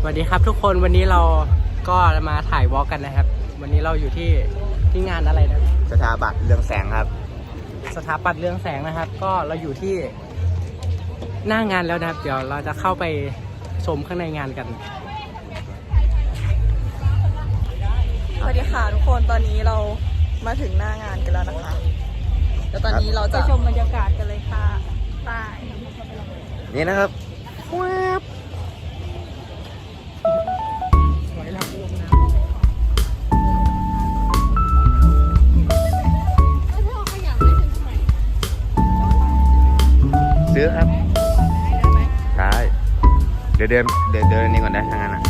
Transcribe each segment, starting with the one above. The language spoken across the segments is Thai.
สวัสดีครับทุกคนวันนี้เราก็มาถ่ายวอล์กกันนะครับ วันนี้เราอยู่ที่ที่งานอะไรนะสถาบันเรืองแสงครับ สถาปัตย์เรื่องแสงนะครับ ก็เราอยู่ที่หน้างานแล้วนะครับ เดี๋ยวเราจะเข้าไปชมข้างในงานกัน สวัสดีค่ะทุกคนตอนนี้เรามาถึงหน้างานกันแล้วนะคะเดี๋ยวตอนนี้เราจะชมบรรยากาศกันเลยค่ะไปนี่นะครับ ครับ ได้ เดี๋ยวเดินเดี๋ยวเดินนี่ก่อนได้ทางนั้นอะ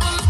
I'm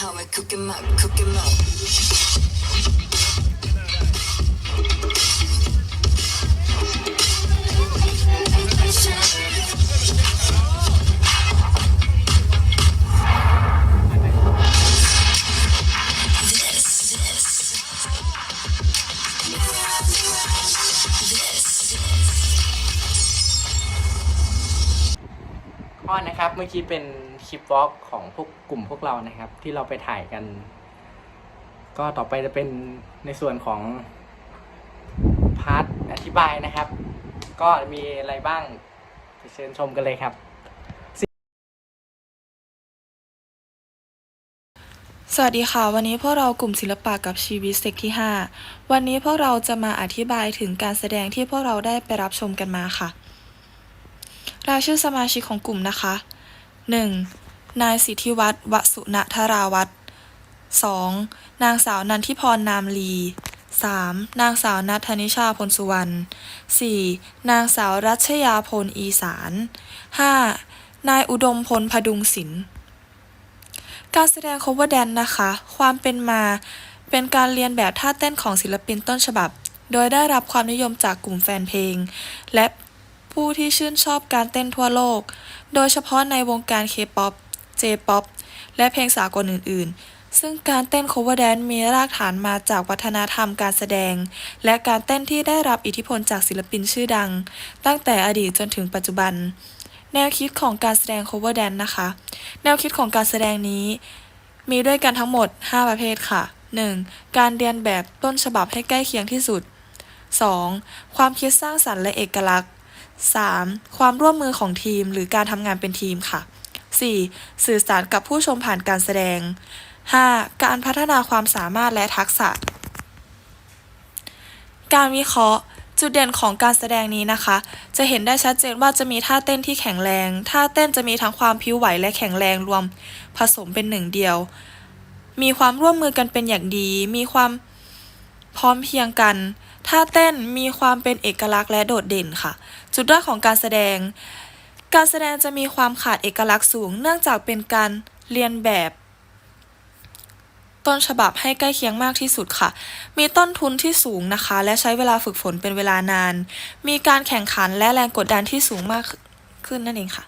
how I cook 'em up, cook 'em up. ก็นะครับเมื่อกี้เป็น คลิปวอล์กของพวกกลุ่มพวกเรานะครับ ที่เราไปถ่ายกัน ก็ต่อไปจะเป็นในส่วนของพาร์ทอธิบายนะครับ ก็มีอะไรบ้างไปเชิญชมกันเลยครับ สวัสดีค่ะ วันนี้พวกเรากลุ่มศิลปะกับชีวิตเซกที่ 5 วันนี้พวกเราจะมาอธิบายถึงการแสดงที่พวกเราได้ไปรับชมกันมาค่ะรายชื่อสมาชิกของกลุ่มนะคะ 1. นายสิทธิวัฒน์วสุณธราวัฒน์ 2. นางสาวนันทิพรนามลี 3. นางสาวนัทนิชาพลสุวรรณ 4. นางสาวรัชยาพลอีสาน 5. นายอุดมพลพดุงศิลป์การแสดง cover dance นะคะ ความเป็นมาเป็นการเรียนแบบท่าเต้นของศิลปินต้นฉบับ โดยได้รับความนิยมจากกลุ่มแฟนเพลง และ ผู้ที่ชื่นชอบการเต้นทั่วโลก โดยเฉพาะในวงการ K-POP J-POP และเพลงสากลอื่น ๆ ซึ่งการเต้น cover dance มีรากฐานมาจากวัฒนธรรมการแสดง และการเต้นที่ได้รับอิทธิพลจากศิลปินชื่อดัง ตั้งแต่อดีตจนถึงปัจจุบัน แนวคิดของการแสดง cover dance นะคะ แนวคิดของการแสดงนี้ มีด้วยกันทั้งหมด 5 ประเภทค่ะ 1. การเรียนแบบต้นฉบับให้ใกล้เคียงที่สุด 2. ความคิดสร้างสรรค์และเอกลักษณ์ 3. ความร่วมมือของทีมหรือการทำงานเป็นทีมค่ะ 4. สื่อสารกับผู้ชมผ่านการแสดง 5. การพัฒนาความสามารถและทักษะ การวิเคราะห์ จุดเด่นของการแสดงนี้นะคะ จะเห็นได้ชัดเจนว่าจะมีท่าเต้นที่แข็งแรง ท่าเต้นจะมีทั้งความพิ้วไหวและแข็งแรงรวม ผสมเป็นหนึ่งเดียว มีความร่วมมือกันเป็นอย่างดี มีความพร้อมเพียงกัน ท่าเต้นมีความเป็นเอกลักษณ์และโดดเด่นค่ะ จุดด้อยของการแสดง การแสดงจะมีความขาดเอกลักษณ์สูง เนื่องจากเป็นการเรียนแบบ ต้นฉบับให้ใกล้เคียงมากที่สุดค่ะ มีต้นทุนที่สูงนะคะ และใช้เวลาฝึกฝนเป็นเวลานาน มีการแข่งขันและแรงกดดันที่สูงมากขึ้นนั่นเองค่ะ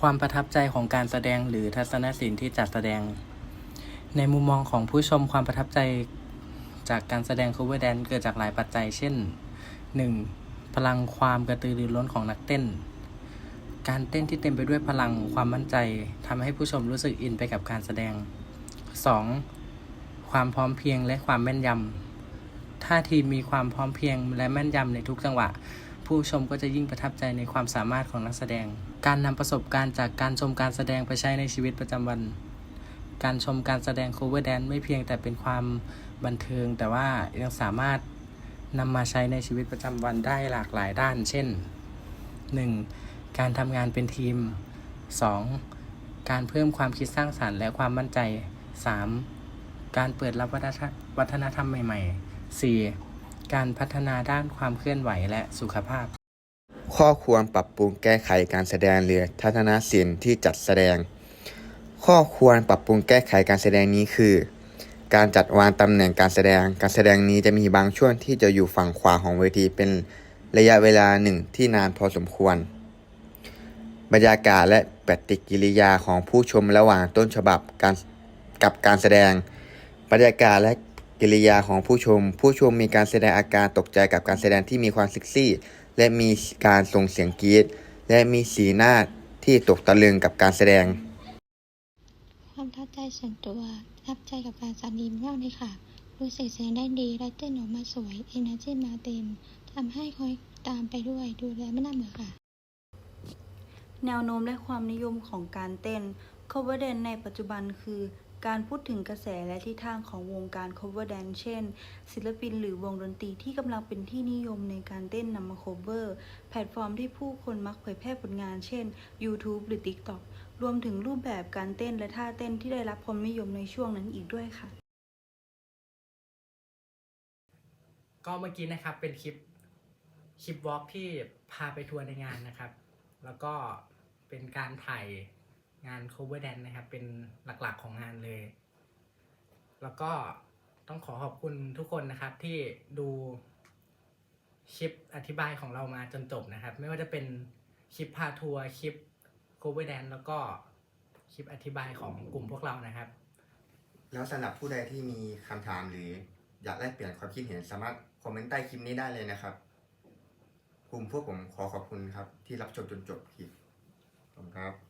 ความประทับใจของการแสดงหรือทัศนศิลป์ที่จัดแสดง ในมุมมองของผู้ชมความประทับใจ จากการแสดง cover dance เกิดจากหลายปัจจัย เช่น 1. พลังความกระตือรือร้นของนักเต้น การเต้นที่เต็มไปด้วยพลังความมั่นใจทำให้ผู้ชมรู้สึกอินไปกับการแสดง 2. ความพร้อมเพียงและความแม่นยำ ถ้าทีมมีความพร้อมเพียงและแม่นยำในทุกจังหวะ ผู้ชมก็จะยิ่งประทับใจในความสามารถของนักแสดง การนำประสบการณ์จากการชมการแสดงไปใช้ในชีวิตประจำวัน การชมการแสดง cover dance ไม่เพียงแต่เป็นความ บันเทิง แต่ว่ายังสามารถนำมาใช้ในชีวิตประจำวันได้หลากหลายด้าน เช่น 1. การทำงานเป็นทีม 2. การเพิ่มความคิดสร้างสรรค์และความมั่นใจ 3. การเปิดรับวัฒนธรรมใหม่ ๆ 4. การพัฒนาด้านความเคลื่อนไหวและสุขภาพ ข้อควรปรับปรุงแก้ไขการแสดงหรือทัศนศิลป์ที่จัดแสดง ข้อควรปรับปรุงแก้ไขการแสดงนี้คือ การจัดวางตำแหน่งการแสดง การแสดงนี้จะมีบางช่วงที่จะอยู่ฝั่งขวาของเวทีเป็นระยะเวลาหนึ่งที่นานพอสมควร บรรยากาศและปฏิกิริยาของผู้ชมระหว่างต้นฉบับการกับการแสดง บรรยากาศและกิริยาของผู้ชม ผู้ชมมีการแสดงอาการตกใจกับการแสดงที่มีความเซ็กซี่ และมีการส่งเสียงกรี๊ดและมีสีหน้าที่ตกตะลึงกับการแสดง ความท้าใจส่วนตัว รับใจกับการสาดีมากเลยค่ะ รู้สึกแสดงได้ดีและเต้นออกมาสวยเอเนอร์จีมาเต็มทำให้คอยตามไปด้วยดูแลไม่น่าเบื่อค่ะ แนวโน้มและความนิยมของการเต้น cover dance ในปัจจุบันคือการพูดถึงกระแสและทิศทางของวงการ cover dance เช่น ศิลปินหรือวงดนตรีที่กำลังเป็นที่นิยมในการเต้นนำมา cover แพลตฟอร์มที่ผู้คนมักเผยแพร่ผลงาน เช่น YouTube หรือ TikTok รวมถึงรูปแบบการเต้นและท่าเต้นที่ได้รับความนิยมในช่วงนั้นอีกด้วยค่ะ ก็เมื่อกี้นะครับเป็นคลิปคลิปวอล์กที่พาไปทัวร์ในงานนะครับ แล้วก็เป็นการถ่ายงาน cover dance นะครับ เป็นหลักๆของงานเลย แล้วก็ต้องขอขอบคุณทุกคนนะครับที่ดูคลิปอธิบายของเรามาจนจบนะครับ ไม่ว่าจะเป็นคลิปพาทัวร์คลิป โคเวอร์แดนแล้วก็คลิปอธิบายของกลุ่มพวกเรานะครับ แล้วสำหรับผู้ใดที่มีคำถามหรืออยากแลกเปลี่ยนความคิดเห็นสามารถคอมเมนต์ใต้คลิปนี้ได้เลยนะครับ กลุ่มพวกผมขอขอบคุณครับ ที่รับชมจนจบคลิปขอบคุณครับ